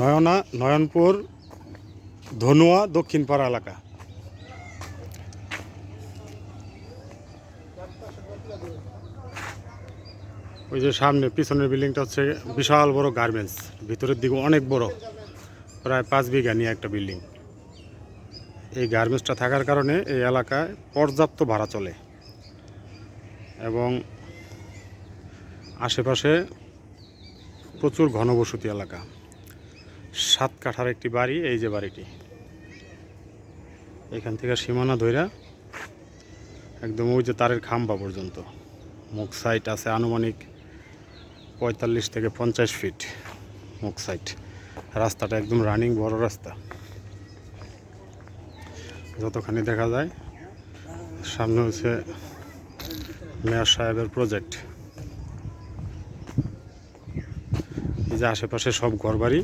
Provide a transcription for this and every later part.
নয়না, নয়নপুর, ধনুয়া, দক্ষিণপাড়া এলাকা। ওই যে সামনে, পিছনের বিল্ডিংটা হচ্ছে বিশাল বড় গার্মেন্টস। ভিতরের দিকে অনেক বড়, প্রায় পাঁচ বিঘা নিয়ে একটা বিল্ডিং। এই গার্মেন্টসটা থাকার কারণে এই এলাকায় পর্যাপ্ত ভাড়া চলে। এবং আশেপাশে প্রচুর ঘনবসতি এলাকা। সাত কাঠার একটি বাড়ি, এই যে বাড়িটি। এখান থেকে সীমানা ধইরা একদম ওই যে তারের খাম্বা পর্যন্ত। মুখ সাইট আছে আনুমানিক পঁয়তাল্লিশ থেকে পঞ্চাশ ফিট মুখ সাইট। রাস্তাটা একদম রানিং বড় রাস্তা। যতখানি দেখা যায়, সামনে হচ্ছে মেয়র সাহেবের প্রজেক্ট। এই যে আশেপাশে সব ঘরবাড়ি,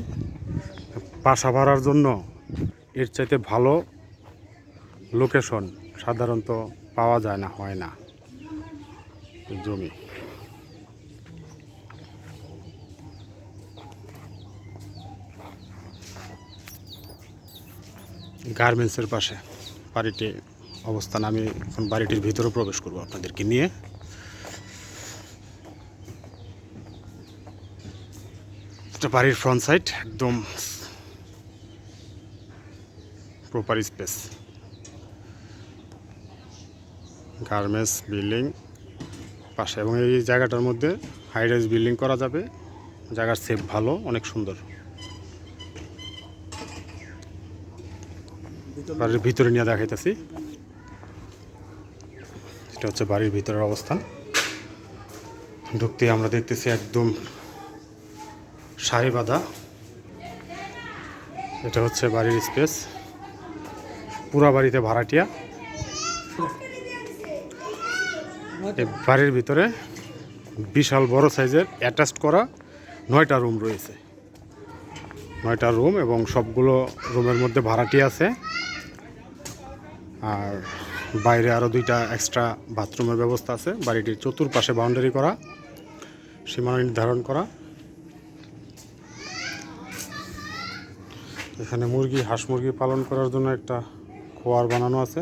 বাসা ভাড়ার জন্য এর চাইতে ভালো লোকেশন সাধারণত পাওয়া যায় না, হয় না। জমি। গার্মেন্টসের পাশে বাড়িটি অবস্থান, আমি এখন বাড়িটির ভিতরে প্রবেশ করব আপনাদেরকে নিয়ে। এটা বাড়ির ফ্রন্ট সাইড একদম প্রপার স্পেস গার্মেন্টস বিল্ডিং পাশে এবং এই জায়গাটার মধ্যে হাই রাইজ বিল্ডিং করা যাবে। জায়গার সেফ ভালো, অনেক সুন্দর। বাড়ির ভিতরে নিয়ে দেখাইতেছি। এটা হচ্ছে বাড়ির ভিতরের অবস্থান। ঢুকতে আমরা দেখতেছি একদম সারি বাঁধা এটা হচ্ছে বাড়ির স্পেস। পুরা বাড়িতে ভাড়াটিয়া। বাড়ির ভিতরে বিশাল বড় সাইজের অ্যাটাচড করা নয়টা রুম রয়েছে। নয়টা রুম এবং সবগুলো রুমের মধ্যে ভাড়াটি আছে। আর বাইরে আরও দুইটা এক্সট্রা বাথরুমের ব্যবস্থা আছে। বাড়িটির চতুর্পাশে বাউন্ডারি করা সীমানা নির্ধারণ করা। এখানে মুরগি, হাঁস মুরগি পালন করার জন্য একটা খোয়ার বানানো আছে।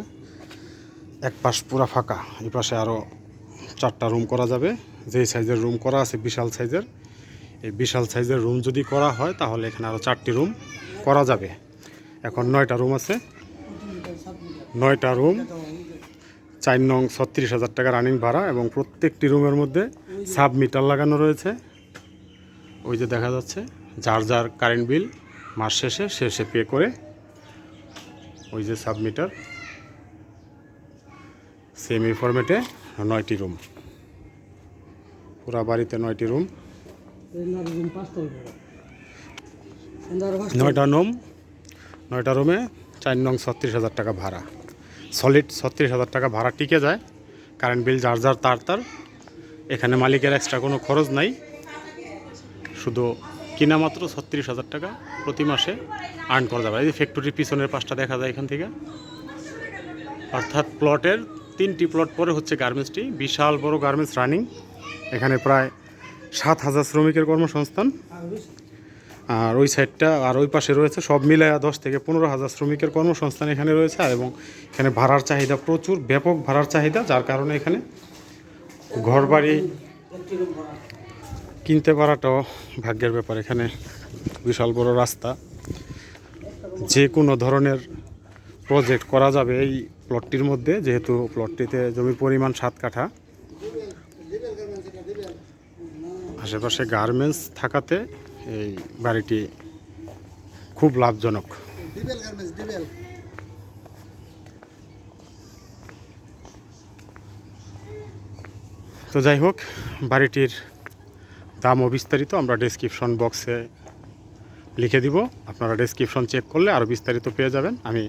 এক পাশ পুরা ফাঁকা, এই পাশে আরও চারটা রুম করা যাবে। যেই সাইজের রুম করা আছে, বিশাল সাইজের, এই বিশাল সাইজের রুম যদি করা হয়, তাহলে এখানে আরও চারটি রুম করা যাবে। এখন নয়টা রুম আছে। নয়টা রুম চার নং ছত্রিশ হাজার টাকা রানিং ভাড়া এবং প্রত্যেকটি রুমের মধ্যে সাব মিটার লাগানো রয়েছে। ওই যে দেখা যাচ্ছে, যার যার কারেন্ট বিল মাস শেষে শেষে পে করে ওই যে সাবমিটার সেম সেমি ফরম্যাটে নয়টি রুম পুরা বাড়িতে নয়টি রুম নয়টা রুম নয়টা রুমে চার নং ছত্রিশ হাজার টাকা ভাড়া। সলিড ছত্রিশ হাজার টাকা ভাড়া টিকে যায় কারেন্ট বিল যার যার তার তার। এখানে মালিকের এক্সট্রা কোনো খরচ নাই। শুধু কিনা মাত্র ছত্রিশ হাজার টাকা প্রতি মাসে আর্ন করা যাবে। এই যে ফ্যাক্টরির পিছনের পাশটা দেখা যায় এখান থেকে। অর্থাৎ প্লটের তিনটি প্লট পরে হচ্ছে গার্মেন্টসটি বিশাল বড় গার্মেন্টস রানিং এখানে প্রায় সাত হাজার শ্রমিকের কর্মসংস্থান। আর ওই সাইডটা আর ওই পাশে রয়েছে সব মিলায় দশ থেকে পনেরো হাজার শ্রমিকের কর্মসংস্থান এখানে রয়েছে। এবং এখানে ভাড়ার চাহিদা প্রচুর, ব্যাপক ভাড়ার চাহিদা, যার কারণে এখানে ঘরবাড়ি কিনতে পারাটাও ভাগ্যের ব্যাপার। এখানে বিশাল বড় রাস্তা। যে কোনো ধরনের প্রজেক্ট করা যাবে এই প্লটটির মধ্যে, যেহেতু প্লটটিতে জমির পরিমাণ সাত কাঠা। আশেপাশে গার্মেন্টস থাকাতে এই বাড়িটি খুব লাভজনক। তো যাই হোক, বাড়িটির দাম ও বিস্তারিত, আমরা ডেসক্রিপশন বক্সে লিখে দিব। আপনারা ডেসক্রিপশন চেক করলে আরও বিস্তারিত পেয়ে যাবেন। আমি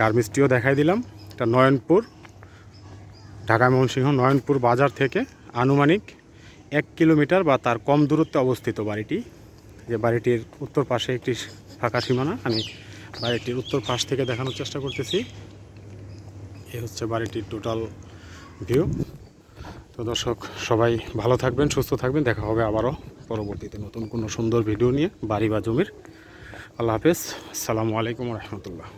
গার্মেন্টসটিও দেখাই দিলাম। এটা নয়নপুর, ঢাকা ময়মনসিংহ, নয়নপুর বাজার থেকে আনুমানিক এক কিলোমিটার বা তার কম দূরত্বে অবস্থিত বাড়িটি। যে বাড়িটির উত্তর পাশে একটি ফাঁকা সীমানা, আমি বাড়িটির উত্তর পাশ থেকে দেখানোর চেষ্টা করতেছি। এ হচ্ছে বাড়িটির টোটাল ভিউ তো দর্শক, সবাই ভালো থাকবেন, সুস্থ থাকবেন। দেখা হবে আবারও পরবর্তীতে নতুন কোনো সুন্দর ভিডিও নিয়ে বাড়ি বা জমির। আল্লাহ হাফেজ। আসসালামু আলাইকুম রহমতুল্লাহ।